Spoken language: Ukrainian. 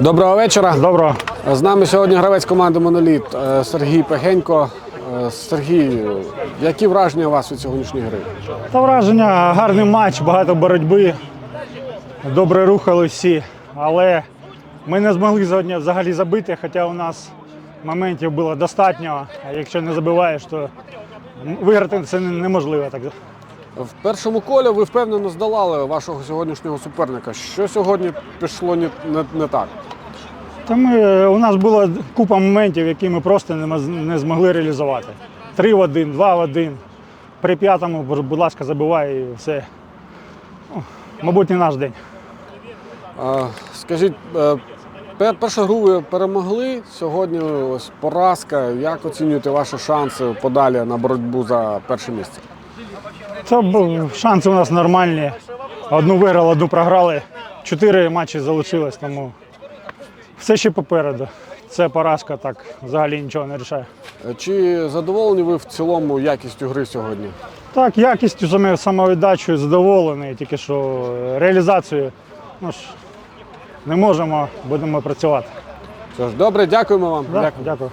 Доброго вечора. Доброго. З нами сьогодні гравець команди Моноліт е, Сергій Пегенько. Е, Сергій, які враження у вас від сьогоднішньої гри? Та враження, гарний матч, багато боротьби. Добре рухали всі. Але ми не змогли сьогодні взагалі забити, хоча у нас моментів було достатньо. А якщо не забиваєш, то виграти це неможливо. Так. В першому колі ви впевнено здолали вашого сьогоднішнього суперника. Що сьогодні пішло не, не, не так? Та ми, у нас було купа моментів, які ми просто не, не змогли реалізувати. Три в один, два в один. При п'ятому, будь ласка, забивай і все. Мабуть, не наш день. Е, Скажіть, е, першу гру ви перемогли. Сьогодні ось поразка. Як оцінюєте ваші шанси подалі на боротьбу за перше місце? Це шанси у нас нормальні. Одну виграли, одну програли. Чотири матчі залишилось, тому все ще попереду. Це поразка так взагалі нічого не рішає. Е, Чи задоволені ви в цілому якістю гри сьогодні? Так, якістю саме самовіддачею задоволений, тільки що реалізацією ну ж, не можемо, будемо працювати. Що ж, добре, дякуємо вам. Да, Дякую. дякую.